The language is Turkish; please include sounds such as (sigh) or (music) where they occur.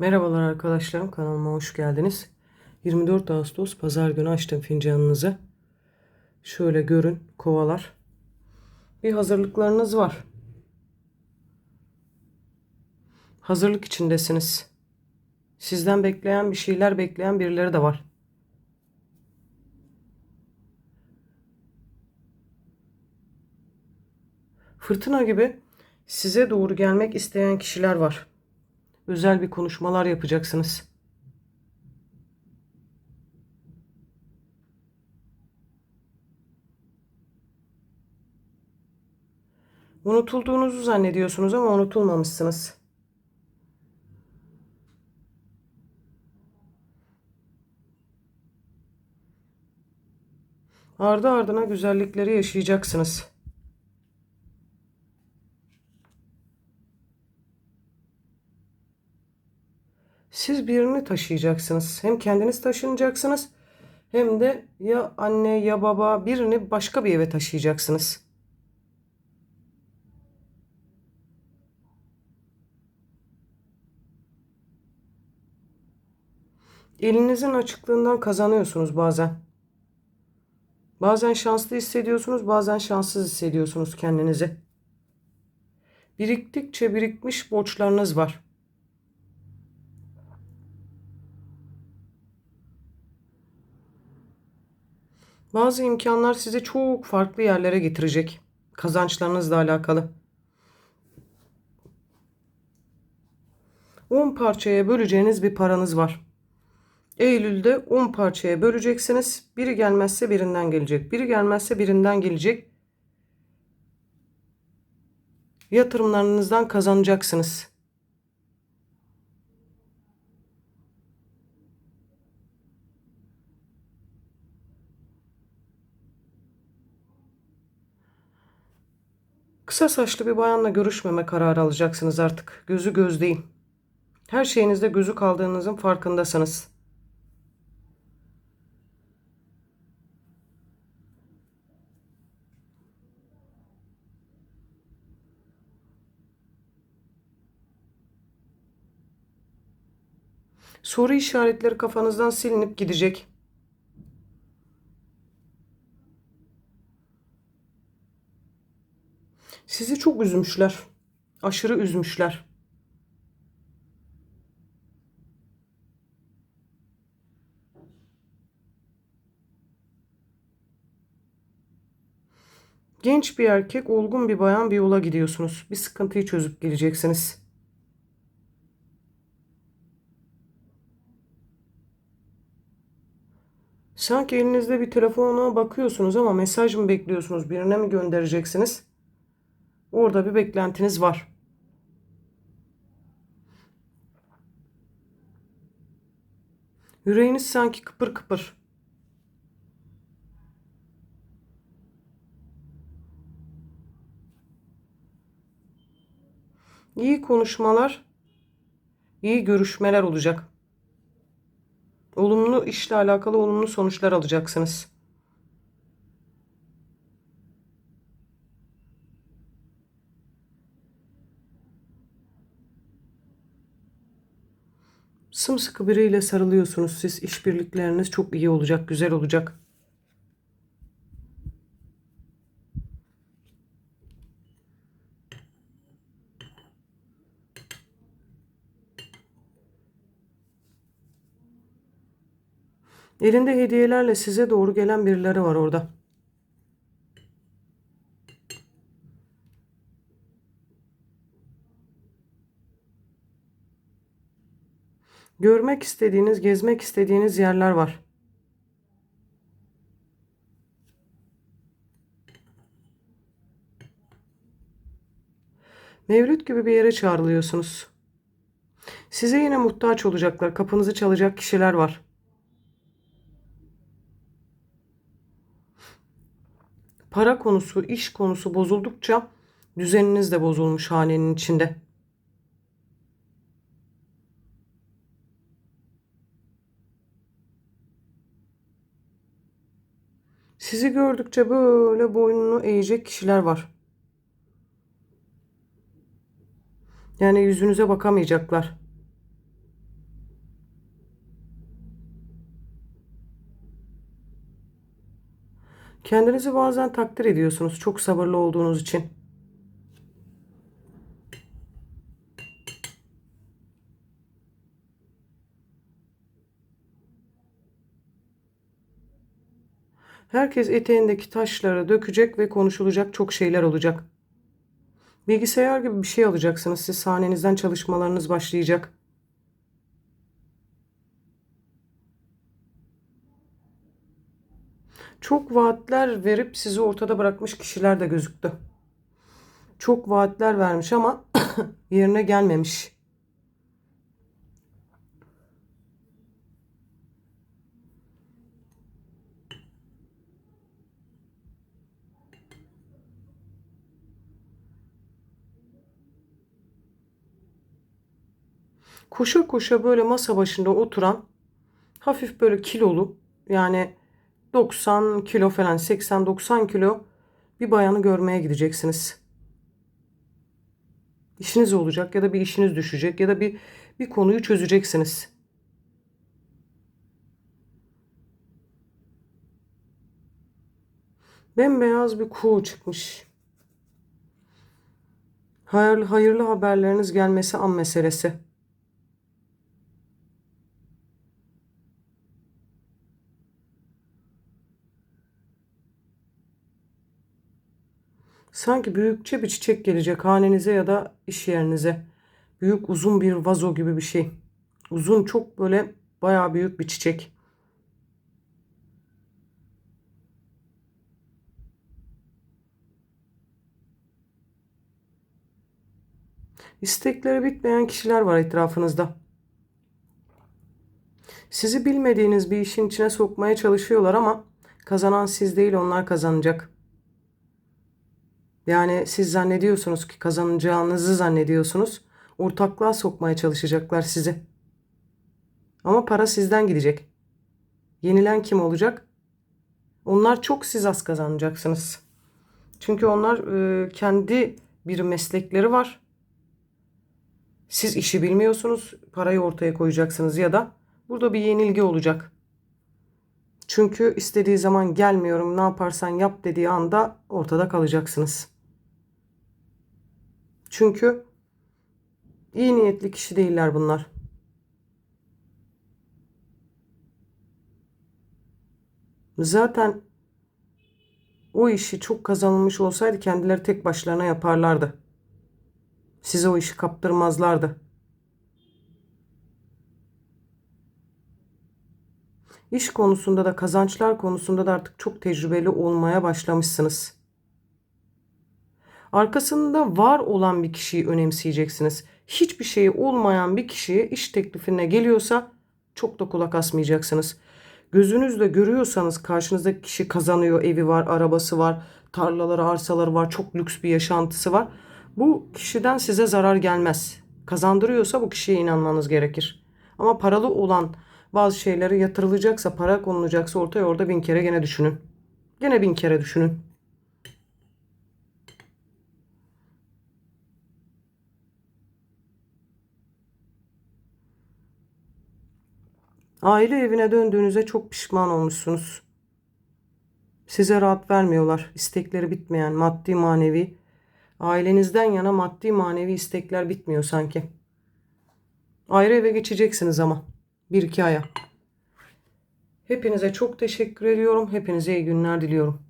Merhabalar arkadaşlarım kanalıma hoş geldiniz. 24 Ağustos pazar günü açtım fincanınızı. Şöyle görün kovalar. Bir hazırlıklarınız var. Hazırlık içindesiniz. Sizden bekleyen bir şeyler bekleyen birileri de var. Fırtına gibi size doğru gelmek isteyen kişiler var. Özel bir konuşmalar yapacaksınız. Unutulduğunuzu zannediyorsunuz ama unutulmamışsınız. Ardı ardına güzellikleri yaşayacaksınız. Siz birini taşıyacaksınız. Hem kendiniz taşınacaksınız hem de ya anne ya baba birini başka bir eve taşıyacaksınız. Elinizin açıklığından kazanıyorsunuz bazen. Bazen şanslı hissediyorsunuz, bazen şanssız hissediyorsunuz kendinizi. Biriktikçe birikmiş borçlarınız var. Bazı imkanlar sizi çok farklı yerlere getirecek. Kazançlarınızla alakalı. 10 parçaya böleceğiniz bir paranız var. Eylül'de 10 parçaya böleceksiniz. Biri gelmezse birinden gelecek. Biri gelmezse birinden gelecek. Yatırımlarınızdan kazanacaksınız. Kısa saçlı bir bayanla görüşmeme kararı alacaksınız artık. Gözü göz değil. Her şeyinizde gözü kaldığınızın farkındasınız. Soru işaretleri kafanızdan silinip gidecek. Sizi çok üzmüşler. Aşırı üzmüşler. Genç bir erkek, olgun bir bayan bir yola gidiyorsunuz. Bir sıkıntıyı çözüp geleceksiniz. Sanki elinizde bir telefona bakıyorsunuz ama mesaj mı bekliyorsunuz? Birine mi göndereceksiniz? Orada bir beklentiniz var. Yüreğiniz sanki kıpır kıpır. İyi konuşmalar, iyi görüşmeler olacak. Olumlu işle alakalı olumlu sonuçlar alacaksınız. Sımsıkı biriyle sarılıyorsunuz siz. İşbirlikleriniz çok iyi olacak, güzel olacak. Elinde hediyelerle size doğru gelen birileri var orada. Görmek istediğiniz, gezmek istediğiniz yerler var. Mevlüt gibi bir yere çağrılıyorsunuz. Size yine muhtaç olacaklar. Kapınızı çalacak kişiler var. Para konusu, iş konusu bozuldukça düzeniniz de bozulmuş hanenin içinde. Sizi gördükçe böyle boynunu eğecek kişiler var. Yani yüzünüze bakamayacaklar. Kendinizi bazen takdir ediyorsunuz çok sabırlı olduğunuz için. Herkes eteğindeki taşları dökecek ve konuşulacak çok şeyler olacak. Bilgisayar gibi bir şey alacaksınız. Siz sahnenizden çalışmalarınız başlayacak. Çok vaatler verip sizi ortada bırakmış kişiler de gözüktü. Çok vaatler vermiş ama (coughs) yerine gelmemiş. Koşa koşa böyle masa başında oturan hafif böyle kilolu yani 90 kilo falan 80-90 kilo bir bayanı görmeye gideceksiniz. İşiniz olacak ya da bir işiniz düşecek ya da bir bir konuyu çözeceksiniz. Bembeyaz bir kuğu çıkmış. Hayırlı, hayırlı haberleriniz gelmesi an meselesi. Sanki büyükçe bir çiçek gelecek hanenize ya da iş yerinize. Büyük uzun bir vazo gibi bir şey. Uzun çok böyle bayağı büyük bir çiçek. İstekleri bitmeyen kişiler var etrafınızda. Sizi bilmediğiniz bir işin içine sokmaya çalışıyorlar ama kazanan siz değil onlar kazanacak. Yani siz zannediyorsunuz ki kazanacağınızı zannediyorsunuz. Ortaklığa sokmaya çalışacaklar sizi. Ama para sizden gidecek. Yenilen kim olacak? Onlar çok siz az kazanacaksınız. Çünkü onlar e, kendi bir meslekleri var. Siz işi bilmiyorsunuz, parayı ortaya koyacaksınız ya da burada bir yenilgi olacak. Çünkü istediği zaman gelmiyorum, ne yaparsan yap dediği anda ortada kalacaksınız. Çünkü iyi niyetli kişi değiller bunlar. Zaten o işi çok kazanılmış olsaydı kendileri tek başlarına yaparlardı. Size o işi kaptırmazlardı. İş konusunda da kazançlar konusunda da artık çok tecrübeli olmaya başlamışsınız. Arkasında var olan bir kişiyi önemseyeceksiniz. Hiçbir şeyi olmayan bir kişiye iş teklifine geliyorsa çok da kulak asmayacaksınız. Gözünüzle görüyorsanız karşınızdaki kişi kazanıyor, evi var, arabası var, tarlaları, arsaları var, çok lüks bir yaşantısı var. Bu kişiden size zarar gelmez. Kazandırıyorsa bu kişiye inanmanız gerekir. Ama paralı olan bazı şeylere yatırılacaksa, para konulacaksa ortaya orada bin kere gene düşünün. Gene bin kere düşünün. Aile evine döndüğünüzde çok pişman olmuşsunuz. Size rahat vermiyorlar. İstekleri bitmeyen maddi manevi. Ailenizden yana maddi manevi istekler bitmiyor sanki. Ayrı eve geçeceksiniz ama. Bir iki aya. Hepinize çok teşekkür ediyorum. Hepinize iyi günler diliyorum.